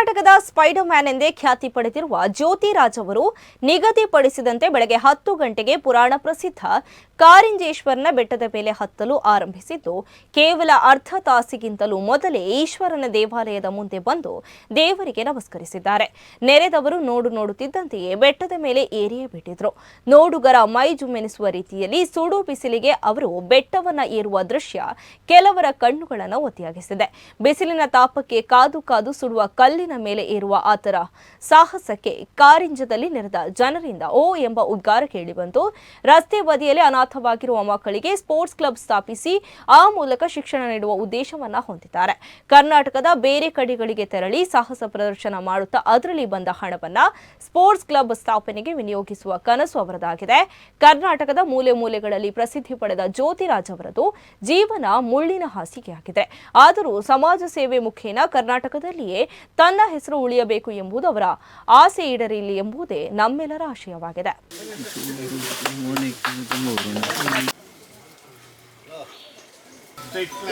ಕರ್ನಾಟಕದ spider man ಎಂದೇ ಖ್ಯಾತಿ ಪಡೆದಿರುವ ಜ್ಯೋತಿರಾಜ್ ಅವರು ನಿಗದಿಪಡಿಸಿದಂತೆ ಬೆಳಗ್ಗೆ ಹತ್ತು ಗಂಟೆಗೆ ಪುರಾಣ ಪ್ರಸಿದ್ಧ ಕಾರಿಂಜೇಶ್ವರನ ಬೆಟ್ಟದ ಮೇಲೆ ಹತ್ತಲು ಆರಂಭಿಸಿದ್ದು, ಕೇವಲ ಅರ್ಧ ತಾಸಿಗಿಂತಲೂ ಮೊದಲೇ ಈಶ್ವರನ ದೇವಾಲಯದ ಮುಂದೆ ಬಂದು ದೇವರಿಗೆ ನಮಸ್ಕರಿಸಿದ್ದಾರೆ. ನೆರೆದವರು ನೋಡು ನೋಡುತ್ತಿದ್ದಂತೆಯೇ ಬೆಟ್ಟದ ಮೇಲೆ ಏರಿಯೇ ಬಿಟ್ಟಿದ್ರು. ನೋಡುಗರ ಮೈ ಜುಮ್ಮೆನಿಸುವ ರೀತಿಯಲ್ಲಿ ಸುಡು ಬಿಸಿಲಿಗೆ ಅವರು ಬೆಟ್ಟವನ್ನ ಏರುವ ದೃಶ್ಯ ಕೆಲವರ ಕಣ್ಣುಗಳನ್ನು ಒತ್ತಿಯಾಗಿಸಿದೆ. ಬಿಸಿಲಿನ ತಾಪಕ್ಕೆ ಕಾದು ಕಾದು ಸುಡುವ ಕಲ್ಲಿನ ಮೇಲೆ ಏರುವ ಆತರ ಸಾಹಸಕ್ಕೆ ಕಾರಿಂಜದಲ್ಲಿ ನೆರೆದ ಜನರಿಂದ ಓ ಎಂಬ ಉದ್ಗಾರ ಕೇಳಿಬಂತು. ರಸ್ತೆ ಬದಿಯಲ್ಲಿ ಅನಾಥವಾಗಿರುವ ಮಕ್ಕಳಿಗೆ ಸ್ಪೋರ್ಟ್ಸ್ ಕ್ಲಬ್ ಸ್ಥಾಪಿಸಿ ಆ ಮೂಲಕ ಶಿಕ್ಷಣ ನೀಡುವ ಉದ್ದೇಶವನ್ನ ಹೊಂದಿದ್ದಾರೆ. ಕರ್ನಾಟಕದ ಬೇರೆ ಕಡೆಗಳಿಗೆ ತೆರಳಿ ಸಾಹಸ ಪ್ರದರ್ಶನ ಮಾಡುತ್ತಾ ಅದರಲ್ಲಿ ಬಂದ ಹಣವನ್ನ ಸ್ಪೋರ್ಟ್ಸ್ ಕ್ಲಬ್ ಸ್ಥಾಪನೆಗೆ ವಿನಿಯೋಗಿಸುವ ಕನಸು ಅವರದಾಗಿದೆ. ಕರ್ನಾಟಕದ ಮೂಲೆ ಮೂಲೆಗಳಲ್ಲಿ ಪ್ರಸಿದ್ಧಿ ಪಡೆದ ಜ್ಯೋತಿರಾಜ್ ಅವರದು ಜೀವನ ಮುಳ್ಳಿನ ಹಾಸಿಗೆಯಾಗಿದೆ. ಆದರೂ ಸಮಾಜ ಸೇವೆ ಮುಖೇನ ಕರ್ನಾಟಕದಲ್ಲಿಯೇ ತನ್ನ ಹೆಸರು ಉಳಿಯಬೇಕು ಎಂಬುದು ಅವರ ಆಸೆ ಈಡೇರಲಿ ಎಂಬುದೇ ನಮ್ಮೆಲ್ಲರ ಆಶಯವಾಗಿದೆ.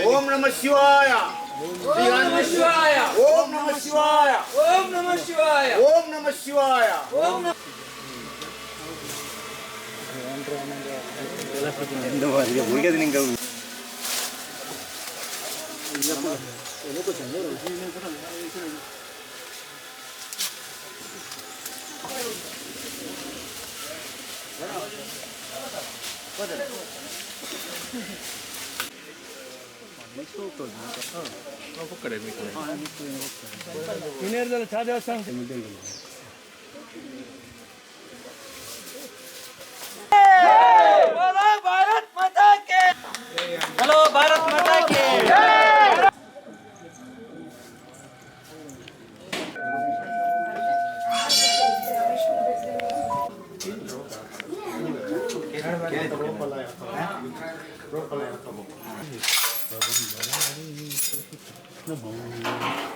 ಓಂ ನಮ ಶಿವಾಯ. ಓಂ ನಮಃ ಶಿವಾಯ. ಓಂ ನಮ ಶಿವಾಯ. ಓಂ ನಮಃ ಶಿವಾಯ. ಓಂ ನಮ ಶಿವಾಯ ಓಂ ನಮಃ Ini ya, ya. Ini ya. Ini ya. Ini ya. Ini ya. Ini ya. Ini ya. Ini ya. Ini ya. Ini ya. Ini ya. Ini ya. Ini